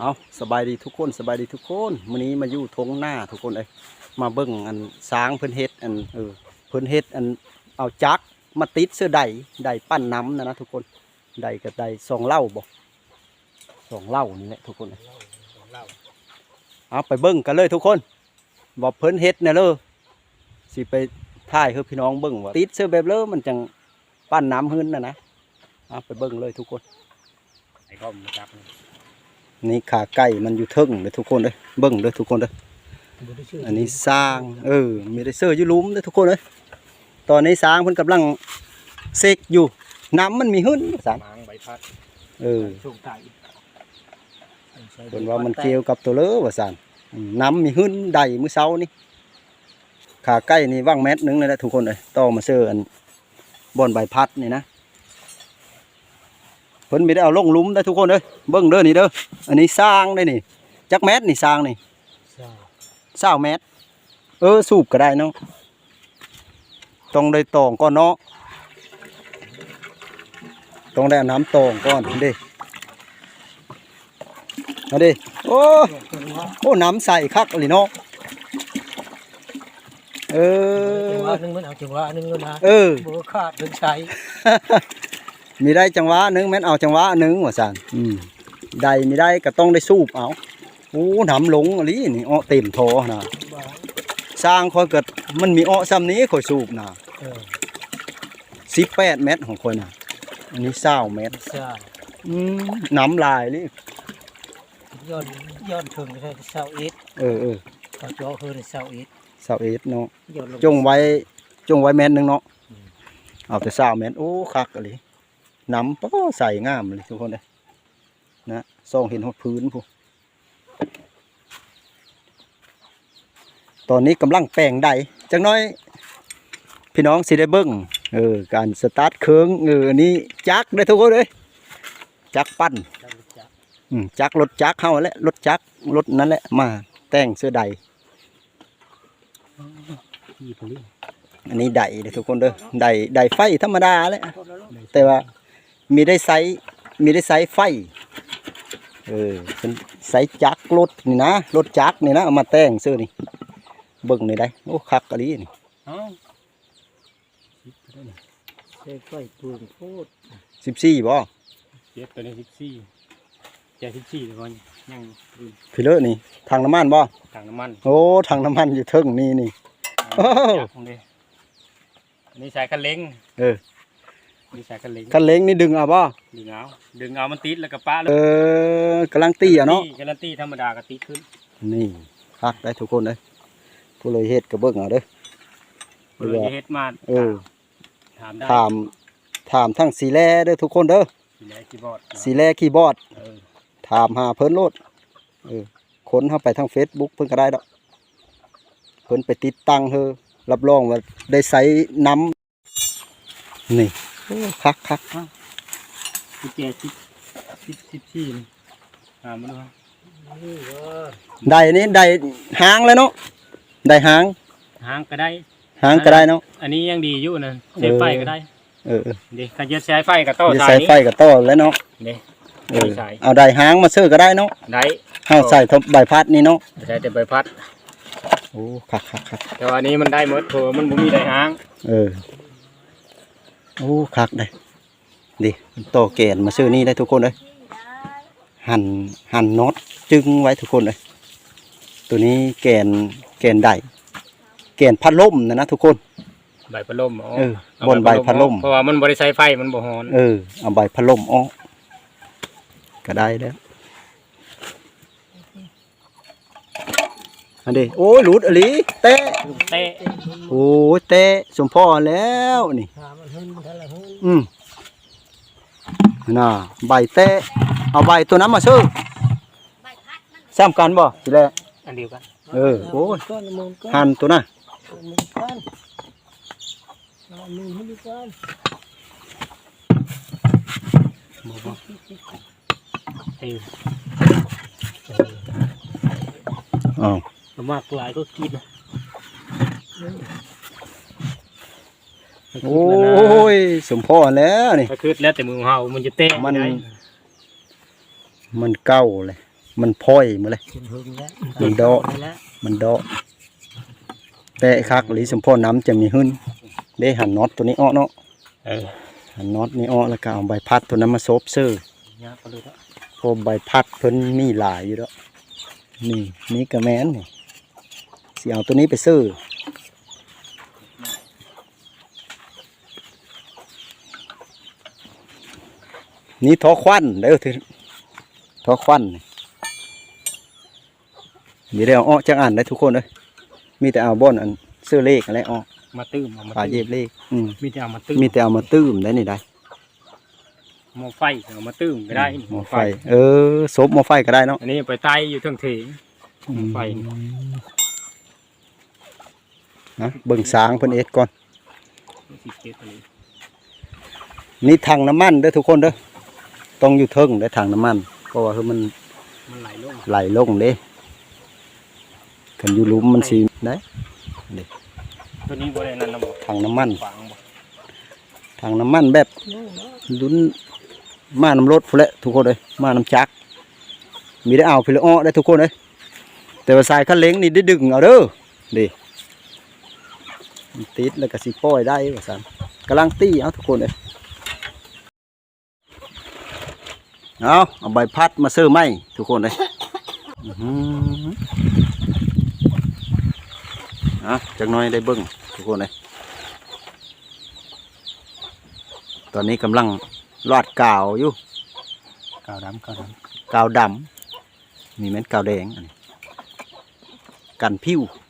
เอาสบายดีทุกคนสบายดีทุกคนมื้อนี้มาอยู่ทงหน้าทุกคนเอ้ยมาเบิ่งอันสางเพิ่นเฮ็ดอันเออเพิ่นเฮ็ดอันเอาจักมาติดเสื้อใดใดปั้นน้ำนะนะทุกคนใดกับใดสองเหล้าบ่สองเหล้านี่แหละทุกคนเอ้ยเอาไปเบิ่งกันเลยทุกคนบอกเพิ่นเฮ็ดแน่เลยสิไปถ่ายให้พี่น้องเบิ่งว่าติดเสื้อแบบเลอมันจังปั้นน้ำหึ้นนะนะเอาไปเบิ่งเลยทุกคนไอ้ก้อมจับ นี่ขาไก่มันอยู่เทึ่งเลยทุกคนเลยเบิ่งเลยทุกคนเลยอันนี้สร้างเออมีได้เสื้ออยู่หลุมเลยทุกคนเลยตอนนี้สร้างเพิ่นกำลังเซกอยู่น้ำมันมีหึ้นสารมางใบพัดเออสูงไก่เพิ่นว่ามันเกี่ยวกับตัวเลอว่าสารอืมน้ำมีหึ้นใดมื้อเช้านี่ขาไก่นี่ว่างแมตรหนึงเลยนะทุกคนเลยต่อมาเสื้ออันบอนใบพัดนี่นะ เพิ่นไม่ได้เอาลงหลุมได้ทุกคนเลยเบิ่งเด้อนี่เด้ออันนี้สร้างได้นี่จักแมตรนี่สร้างนี่เศร้าเมตรเออสูบก็ได้เนาะต้องได้ตองก่อนเนาะต้องได้เอาน้ำตองก่อนเด้เอาดิโอ้โอ้น้ำใส่คักเลยเนาะเอจังหอวะหนึงมันเอาจังหวะหนึงแล้วนะเออบ่ขาดเดินใช้ มีได้จังหวะหนึงแม่นเอาจังหวะหนึงว่าซั่นอืมได้มีได้ก็ต้องได้สูบเอาโอ้น้ำหลงอะไรนี่อ้อเต็มโถนะบ่าสร้างคอยเกิดมันมีอ้อซ้ำนี้คอยสูบนะเออสิบแปดเมตรของคนน่ะอันนี้เศร้าเมตรใช่อืมน้ำลายนี่ย้อนย้อนถึงใช่เสาเอ็ดเออเออเขาจ่อคือเสาเอ็ดเศร้าเอ็ดเนาะย้อนลงจงไว้จงไว้เมตรหนึ่งเนาะอืมเอาแต่เศร้าเมตรโอ้คักอะไร น้ำก็ใส่งามเลยทุกคนเลยนะซองเห็นหดพื้นผู้ตอนนี้กำลังแปลงใดจังน้อย พี่น้องสิได้เบิ้งเออการสตาร์ทเครื่องเออนี้จักได้ทุกคนเลยจักปั้นจับอืมจักรถจักเข้าแล้วรถจักรถนั่นแหละมา แต่งเสื้อใดอันนี้ใดเด้ทุกคนเด้อใดใดไฟธรรมดาแหละแต่ว่า มีได้ไซส์มีได้ไซส์ไฟ เออเป็นไซส์จักรรถนี่นะรถจักรนี่นะเอามาแต่งเสื้อนี่เบิ่งนี่ได้โอ้คักอะลีนี่เอ้าใส่ไฟปรุงโคตรสิบสี่บ่เจ็ดตัวนี้สิบสี่เจ็ดสิบสี่เลยวก่อนยังอยู่พี่เลอะนี่ทางน้ำมันบ่ถังน้ำมันโอ้ทางน้ำมันอยู่เทิงนี่นี่โอ้จับตรงนี้อันนี้สายคันเล้งเออ นี่สายคันเล้งคันเล้งนี่ดึงเอาบ่ดึงเอาดึงเอามันติดแล้วก็ป้าแล้เออกำลังตีอะเนาะการันตีธรรมดาก็ติดขึ้นนี่คักได้ทุกคนเลยผู้เลยเฮ็ดก็เบิ่งเอาเด้อเลยจะเฮ็ดมาเออถามได้ถามถามทั้งสีแลเด้อทุกคนเด้อสีแลคีย์บอร์ดสีแลคีย์บอร์ด เออถามหาเพิ่นโลดเออคนเข้าไปทาง Facebook เพิ่นก็ได้ดอก เพิ่นไปติดตั้งเฮอรับรองว่าได้ใส่น้ำนี่โอ้ คักคักกุญแจสิบสิบสิบสี่นี่ถามมาดูครับนี่ว่าได้นี่ได้หางเลยเนาะได้หางหางก็ได้หางก็ได้เนาะอันนี้ยังดีอยู่นะเสียบไฟก็ได้ เออเออเด็กขันจะใช้ไฟกับโต้จะสาใส่ยไฟกับต่อแล้วเนาะนี่เออใส่เอาได้หางมาซื้อก็ได้เนาะได้เฮาใส่ทบใบพัดนี่เนาะใช้แต่ใบพัดโอ้คักคักคักแต่ว่าอันนี้มันได้หมดเพราะว่ามันบ่มีได้หาง เออ โอ้คักได้ดิต่อแกนมาซื้อนี่ได้ทุกคนเลยหั่นหั่นน็อตจึงไว้ทุกคนเลยตัวนี้แกนแกนได้แกนพัดลมนะนะทุกคน ใบพัดลมอ๋อเออเอาบนใบพัดลมเพราะว่ามันบ่ได้ใช้ไฟมันบ่ฮ้อนเออเอาใบพัดลมออกก็ได้แล้ว อันนี้โอ้ยหลุดอหลีเตะเตะโอ้ยเตะสมพ่อแล้วนี่หามันหึ้นมันทันละหึ้นอืมน่ะใบเตะเอาใบตัวนั้นมาซื้อซ้ำกันบ่ทีแรกอันเดียวกันเออโอ้ยก้อนมือก้อนหั่นตัวน่ะมือก้อนเอามือให้ดูก้อนเอออ้าว มากหลายก็กินนะโอ้ยสมพ่อแล้วนี่ก็คือแล้วแต่มือของเฮามันจะเตะมันได้มันเก่าเลย มันพ่อยมาเลยเห็นหึงแล้วมันโดะไปแล้วมันเดาะแต่ไอ้คักหรือสมพ่อน้ำจะมีหึ้นได้หันน็อตตัวนี้อ้อเนาะเออหันน็อตนี้อ้อแล้วก็เอาใบพัดตัวนั้นมาโซบเซอร์ยากก็เลยแล้วเพอใบพัดเพิ่นมีหลายอยู่แล้วนี่นี่กระแมนนี่ สิเอาตัวนี้ไปซื้อนี่ทอควันเด้อถือทอควันนี่มีได้เอาอ้อจังอ่านได้ทุกคนเลยมีแต่เอาบ่อนอันซื้อเลขอะไรอ้อมาตื้มเอามาปลาเย็ตื้บมเลขอืมมีแต่เอามาตื้มมีแต่เอามาตื้มได้นี่ได้หม้อไฟเอามาตื้มก็ได้หมอไฟ เออซบหมอไฟก็ได้เนาะอันนี้ไปไต่อยู่เทิงเถียงหม้อไฟ นะเบิ่งสางเพิ่นเอ็ดก่อนสิเก็บอันนี้นี่ถังน้ำมันเด้อทุกคนเด้อต้องอยู่เทิงได้อถังน้ำมันเพราะว่าคือมันมันไหลลงไหลลงเด้กันอยู่หลุมมันสิได้ตัวนี้บ่ได้นั่นนะบ่ถังน้ำมันฝังบ่ถังน้ำมันแบบลุ้นมาน้ำรถพุ่นแหละทุกคนเลยมาน้ำจักรมีได้เอาพิลอ้อได้ทุกคนเลยแต่ว่าสายคันเล้งนี่ได้ดึงเอาเด้อดิมัน ติดแล้วก็สิปล่อยได้ว่าซั่นกำลังตีเอาทุกคนเลยเอาเอาใบพัดมาเสื้อไหมทุกคนเลยอื้อหือเอาจักหน้อยได้เบิ้งทุกคนเลยตอนนี้กำลังรอดกาวอยู่กาวดำกาวดกาวดำมีแม่นกาวแดงอันนี้กันผิวำ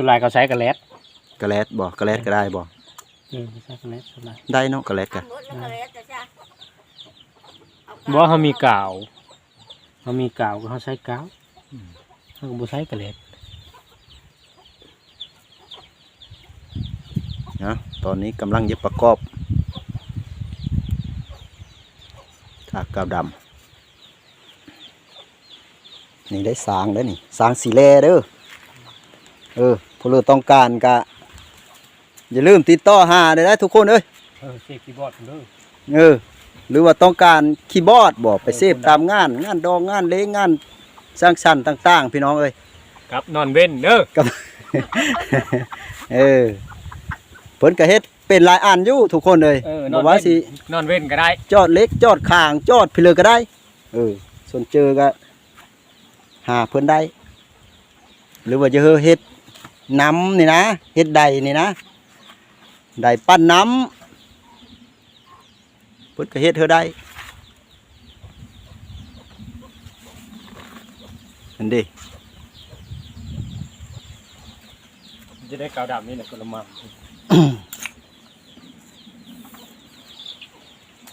สุดลายเขาใช้กระแลดกระแลดบ่กระแลดก็ได้บ่เออใช้กระแลดสุดลายได้เนาะกระแลดกันบ่เขามีกาวเขามีกาวก็เขาใช้กาวเขาก็บ่ใช้กระแลดนะตอนนี้กำลังจะประกอบถากกาวดำนี่ได้สางได้อนี่สางสีแลเด้อ เออผู้เลือต้องการกะอย่าลืมติดต่อหาได้ได้ทุกคนเอ้ยเออเซฟคีย์บอร์ดเด้อเออ หรือว่าต้องการคีย์บอร์ดบอกไปเซฟตามงาน งานดองงานเล้งงานสร้างสรรค์ต่าง ๆ พี่น้องเอ้ยครับนอนเว้นเด้อเออเพิ่นก็เฮ็ดเป็นหลายอันอยู่ทุกคนเลยเออนบออนกว่าเว้นสินอนเว้นก็ได้จอดเล็กจอดข้างจอดพิเลยก็ได้ เออ ส่วนเจอก็หาเพิ่นได้ หรือว่าจะเฮ็ด น้ำนี่นะเฮ็ดใดนี่นะใดปั้นน้ำเพิ่นก็เฮ็ดเธอได้อันเดีจะได้กาวดำนี่แหละกระมัง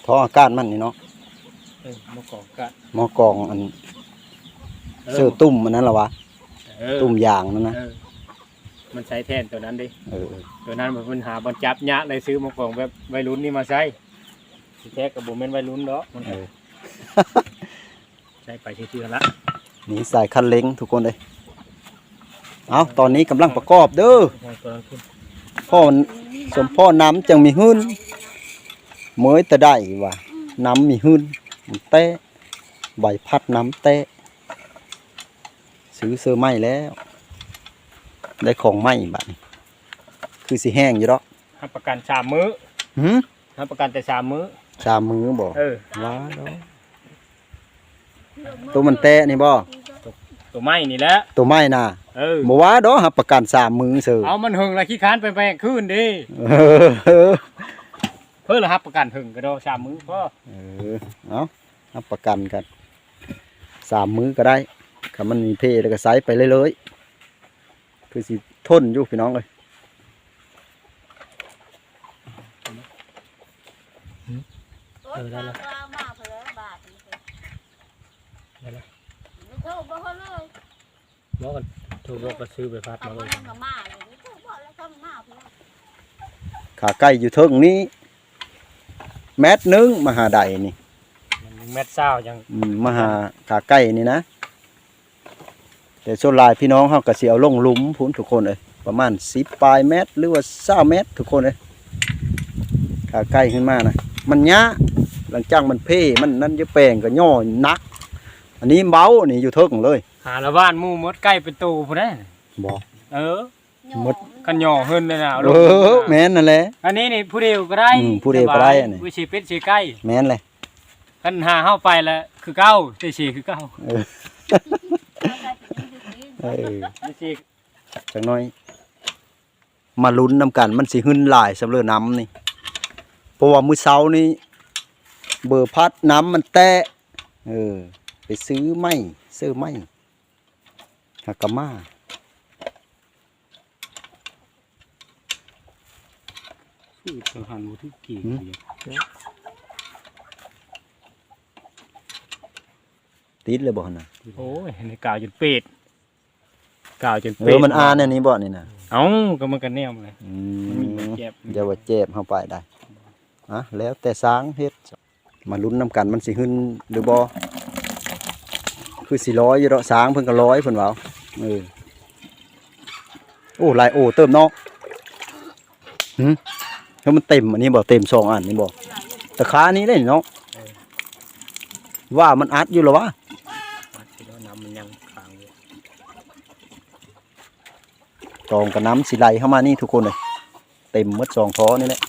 ท่ออากาศมันนี่เนาะเออมากองกะหมอกรองอันเสื้อตุ่มอันนั้นเหรอวะเออตุ่มยางนั่นนะเออ มันใช้แทนตัวนั้นดิเออตัวนั้นมันเป็นหาบอลจับยะเลยซื้อมากองแบบวัยรุ่นนี่มาใช้ที่แท้กับบุเมนวัยรุ่นเนาะมันเออใช้ไปเชื่อๆละนี่สายคันเล็งทุกคนเลยเอาตอนนี้กำลังประกอบเด้อตัวนั้นขึ้นพ่อมันสมพ่อน้ำจังมีหื้นเมยแต่ได้ว่ะน้ำมีหื้นมันเตะใบพัดน้ำเตะซื้อเสื้อไหมแล้ว ได้ของไหมบัดนี้คือสิแห้งอยู่ดอกให้ประกันสามมื้อหืมให้ประกันแต่สามมื้อสามมือบ่เออว้าดอกตัวมันเตะนี่บ่ตัวไม้นี่แหละตัวไหม้น่ะเออบ่ว่าดอกหับประกันสามมือเสือเอามันหึงละขี้ค้านไปแปลงคืนดิเออเพื่อละครับประกันหึงก็ได้สามมื้อพ่อเออเอารับประกันกันสามมื้อก็ได้ถ้ามันมีเพแล้วก็ใส่ไปเลยเลยๆ คือสิทนอยู่พี่น้องเลยเออได้แล้วมาเพื่อบาทได้แล้วไม่ถูกบ่เขาเลยบอกกันถูกบอกก็ซื้อไปพัดเอามาเลมายทำมาเลยไม่ถูกบ่แล้วทำมาเพื่อขาไก่อยู่เทิงนี้แมตรหนึงมหาใดนี่ มันแมทเศร้ายังอืมมหาขาไก่นี่นะ แต่ส่วนหลายพี่น้องเขาก็สิเอาลงหลุมพุ่นทุกคนเลยประมาณสิบปลายเมตร หรือว่าเศร้าเมตร ทุกคนเลยขาไก่ขึ้นมานะมันยะหลังจากมันเพ่มันนั่นจะแปลงก็ย่อนัก อันนี้เบานี่อยู่เทิงเลย หาละบ้านหมู่มดใกล้เป็นตูพุ่นนะบอกเออหมดกันย่อเฮินเลยนะาลเองอแม่นนั่นแหละอันนี้นี่ผู้เดียวก็ได้อืมผู้เดียวก็ได้อันนี้วิชีเป็ดชีใกล้แม่นเลยกันหาเข้าไปแล้วคือเก้าแต่ชีคือเก้า เออเออวิชีจังน้อย มาลุ้นนำกัน มันสิหึนหลายสำเร็จน้ำนี่เพราะว่ามื้อเช้านี่เบอร์พัดน้ำมันแตะเออ ไปซื้อไม้ซื้อไม้หักกะมาคือสหันบุทุกกี่ติดเลยบ่หั่นน่ะโอ้ยในกาวจนเป็ด กาวจนเอเป็ดอมันอ่านอันนี้บ่นี่น่ะเอ้าก็มันกันแนวเลยอืมันมีมเจ็บอย่าว่าเจ็บเข้าไปได้อะแล้วแต่สร้างเฮ็ดมาลุ้นน้ำกันมันสิหึนหรือบ่คือสิร้อยอยู่ดอกสร้างเพิ่นก็ร้อยเพิ่นว่าเออโอ้หลายโอ้เติมเนาะหึแล้วมันเต็มอันนี้บ่เต็มสองอันนี่บ่ตะขานี้เลยเนาะว่ามันอัดอยู่เหรอวะ แล้วน้ำมันยังค้างอยู่ ตองกับน้ำสิไหลเข้ามานี่ทุกคนเลยเต็มหมดสองท้อนี่แหละ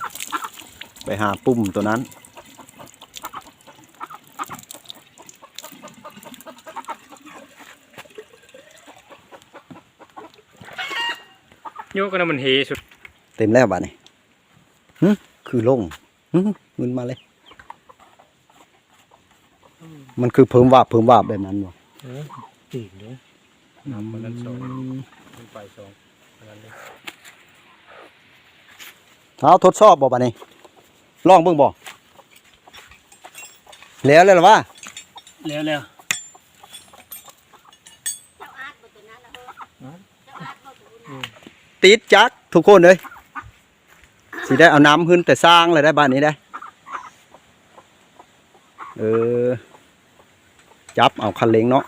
ไปหาปุ่มตัวนั้น โยกกันนะมันเฮสุดเต็มแล้วบ้านี่หึคือลงหึมึนมาเลย มันคือเพิ่มวาบเพิ่มวาบแบบนั้นบ่ตีนเลยน้ำมันนั้นสองมันไปสองอันนั้น เลยเอาทดสอบบ่บ้านี่ลองเบิ่งบ่แล้วแล้วเหรอวะแล้วแล้วเจ้าอาร์ตบ่ตัวนั้นนะเฮ้ยเจ้าอาร์ตบ่ตัวนั้นติดจักทุกคนเลยสิได้เอาน้ำขึ้นแต่สร้างเลยได้บ้านนี้ได้ เออ จับเอาคันเล็งเนาะ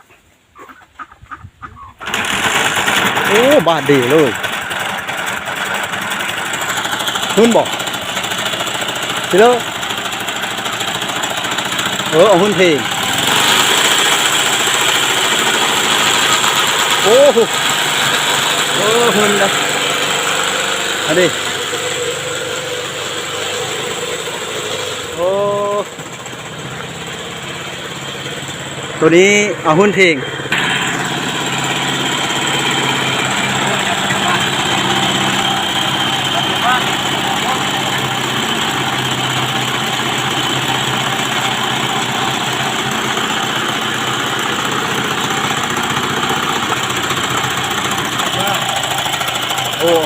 โอ้ บาดดีเลย ขึ้นบอกสิเลยเออเอาขึ้นเพลงโอ้โหเออขึ้นเลยเอาดิโอ้ตัวนี้เอาหุ้นเพลง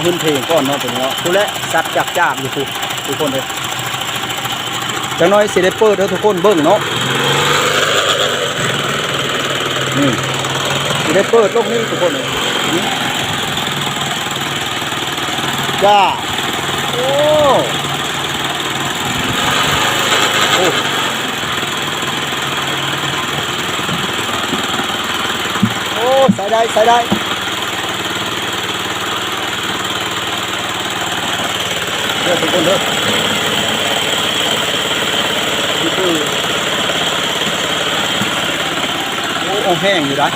โอ้หุ้นเพลงก้อนเนาะตัวนี้เนาะทุเละสัตว์จักจากอยู่ทุกทุกคนเลยจังน้อยสิได้เปิดเด้อทุกคนเบิ่งเนาะนี่สิได้เปิดโลกนี้ทุกคนเลยจ้าโอ้โอ้โอ้ใส่ได้ใส่ได้ เด้อ ทุกคนเด้อนี่คือโอ้เอแห้งอยู่ได้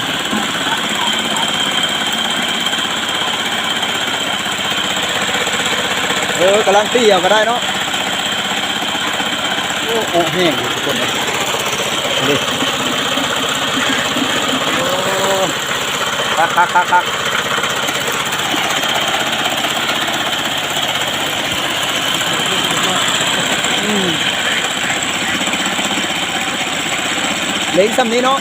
เออกำลังตีเอาก็ได้เนาะโอ้เอาแห้งอยู่ทุกคนเลยนี่โอ้คักคักคักคัก เล้งซ้ำนี้เนาะ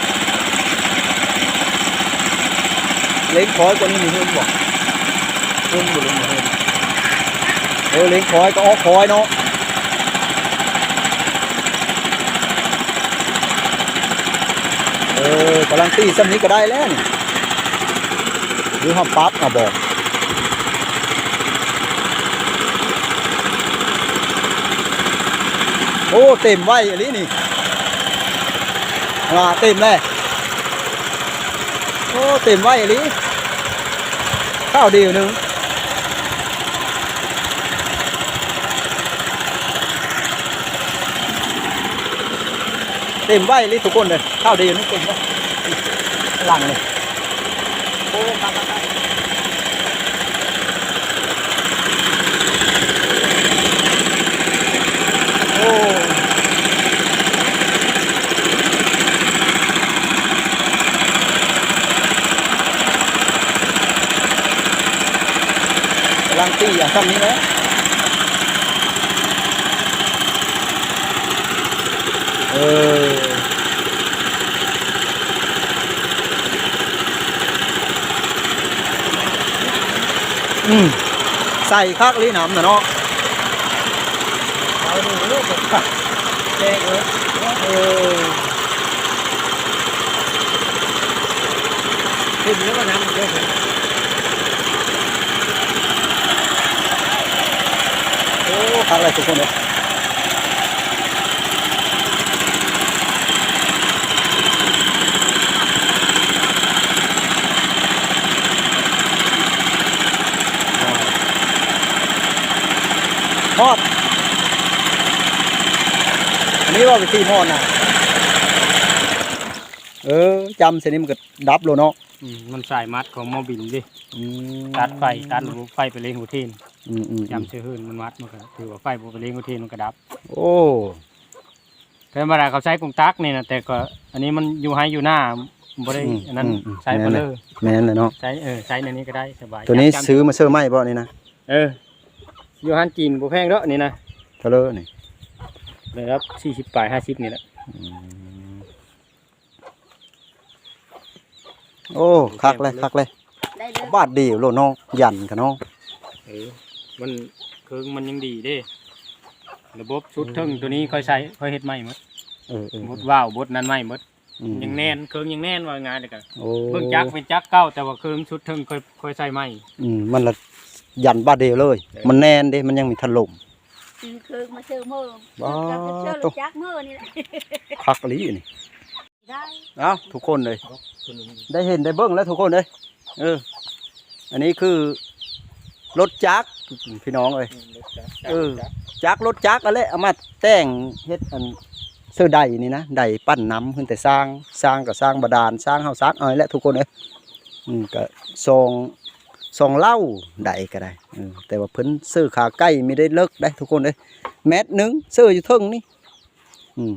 เล้งคอยกว่านี้มีเพิ่มบ่เพิ่มบ่เล้งบ่เพิ่มเออเล้งคอยก็ออกคอยเนาะเออกำลังตีซ้ำนี้ก็ได้แล้วนี่หรือห้ามปั๊บอะบอกโอ้เต็มไว้อันนี้นี่ à tìm đây ô tìm vay lý sao điều nữa เต็มไว้เลยทุกคนเลยข้าวดีนี่เต็มไว้หลังเลยโอ้ข้าวครับครับโอ้กำลัง ตีอย่างทำนี้นะเอออืมใส่คักลีน้ำนะเนาะเอาดูลูกแบบแดงเลยเออขึ้นแล้วก็น้ำมันเยอะเลย โอ้คักเลยทุกคนเลยทอด อันนี้ว่าวิธีทอดนะเออจำเส้นนี้มันก็ดับโลเนาะ อืมมันสายมัดของหมอบินดิอืมตัดไฟตัดระบบไฟไปเลี้ยงหูทีน อืมอืมจำชื่อหื่นมันมัดมันก็ถือว่าไฟบ่ไปเลี้ยงหูทีนมันก็ดับ โอ้แต่เวลาเขาใช้กรุงตักนี่นะแต่ก็ อันนี้มันอยู่ให้อยู่หน้าบ่ได้อันนั้นใช้ไปเลยแม่นเลยเนาะใช้เออใช้ในนี้ก็ได้สบายตัวนี้จำซื้อมาเชื่อไหมบ่นี่นะเอออยู่ฮันจีนบ่แพงเด้อนี่นะเท่าเลยนี่เลยครับ40ปลาย50นี่แหละอืมโอ้คักเลยคักเลยได้เลยบาทเดียวโลเนาะยันกันเนาะเออ มันเครื่องมันยังดีเด้ ระบบชุดเทึงตัวนี้ค่อยใช้ค่อยเฮ็ดใหม่หมดเออเออบดว้าวบดนั้นใหม่หมดอืมยังแน่นเครื่องยังแน่นว่าง่ายเลยกันโอ้เบิ่งจักรเป็นจักรเก่าแต่ว่าเครื่องชุดเทึงค่อยค่อยใช้ใหม่อืมมันละยันบาทเดียวเลยเออมันแน่นเด้มันยังมีถล่มกินคือมาซื้อมือบ้ากับเชื่อลูกจักมือนี่แหละคักอีหลีนี่ได้เอ้าทุกคนเลย ได้เห็นได้เบิ้งแล้วทุกคนเลยเออ อันนี้คือ รถจักร พี่น้องเลยเออจักรรถจักรอะไรเอามาแต่งเฮ็ดอันเสื้อใดนี่นะใดปั้นน้ำขึ้นแต่สร้างสร้างก็สร้างบาดาลสร้างเฮาซักเอาแหละทุกคนเอ้ยอืมก็ซองซองเหล้าใดก็ได้เออแต่ว่าเพิ่นซื้อขาไก่ไม่ได้เลิกได้ทุกคนเอ้ยแมตรหนึงซื้ออยู่เทิงนี่อืม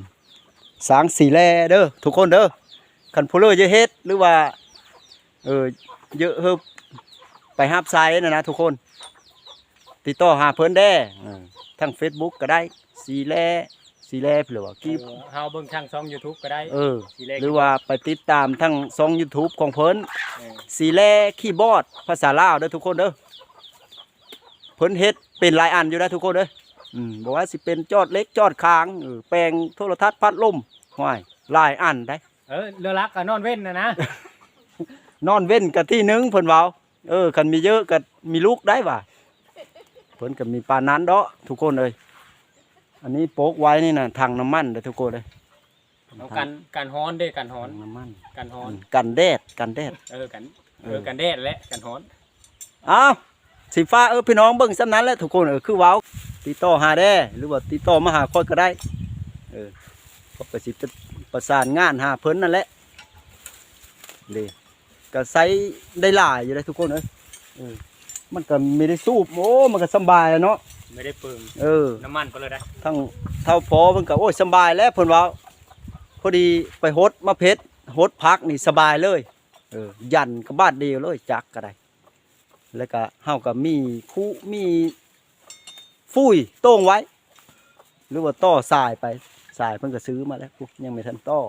สร้างสีแลเด้อทุกคนเด้อคันผู้เลอเยอะเฮ็ดหรือว่าเออเยอะเฮิบไปฮับไซน์นะนะทุกคน ติดต่อหาเพิ่นได้เออทั้ง Facebook ก็ได้สีแลสีแลหรือว่ากีกีบเฮาเบิ่งทางช่อง YouTube ก็ได้เออ สีแรกหรือว่าไปติดตามทั้งช่อง YouTube ของเพิ่นเออสีแลคีย์บอร์ดภาษาลาวเด้อทุกคนเด้อเพิ่นเฮ็ดเป็นหลายอันอยู่นะทุกคนเด้ออืมบอกว่าสิเป็นจอดเล็กจอดค้างเออแปลงโทรทัศน์พัดลมห้วยหลายอันได้ เออเรือรักก็นอนเว้นนะนะ นอนเว้นกับที่หนึงเพิ่นเว้าเออคันมีเยอะก็มีลูกได้ว่ะ เพิ่นก็มีปานนั้นเด้อทุกคนเลย อันนี้โปกไว้นี่น่ะถังน้ำมันเด้อทุกคนเลยเอากันกันฮ้อนเด้กันฮ้อถันงน้ำมันกันฮ้อน กันแดดกันแดด เออกันเออกันแดดและกันฮ้อน อ้าวสีฟ้าเออพี่น้องเบิ่งซ้ำนั้นแหละทุกคนเออคือเว้าติดต่อหาได้หรือว่าติดต่อมาหาคนก็ได้เออก็ไปสิประสานงานหาเพิ่นนั่นแหละเลยก็ใช้ได้หลายอยู่เลยทุกคนเอ้ยเออ มันก็ไม่ได้สูบโอ้มันก็สำบายอะเนาะไม่ได้เปลืองเออ น้ำมันก็เลยได้ทั้งเท่าพอมันก็โอ้ยสำบายแล้วเพิ่นเว่าพอดีไปฮดมาเพชรฮดพักนี่สบายเลยเออยันก็บาดเดียวเลยจักก็ได้ แล้วก็เฮาก็มีคู่มีฟุยโต้งไว้ หรือว่าต่อสายไปสายเพิ่นก็ซื้อมาแล้วปุ๊บยังไม่ทันต่อ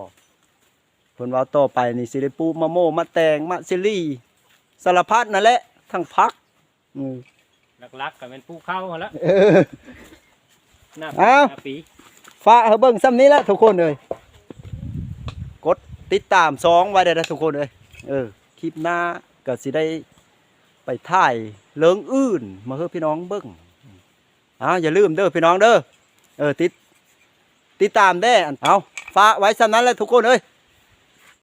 เพิ่นเว่าต่อไปนี่สิได้ปลูกมะโมมะแตงมะซิลี่สารพัดนั่นแหละทั้งพัก อืม หลักๆก็เป็นผู้เข้าหั่นละเออ หน้าเอ้าหน้าปีฟ้าเฮาเบิ่งซ้ำนี้แล้วทุกคนเลยกดติดตามสองไว้ได้แล้วทุกคนเลยเออคลิปหน้าก็สิได้ไปถ่ายเรื่องอื่น มาให้พี่น้องเบิ่งอ้าวอย่าลืมเด้อพี่น้องเด้อเออติดติดตามได้อันเอาฟ้าไว้ซ้ำนั้นแหล้วทุกคนเอ้ย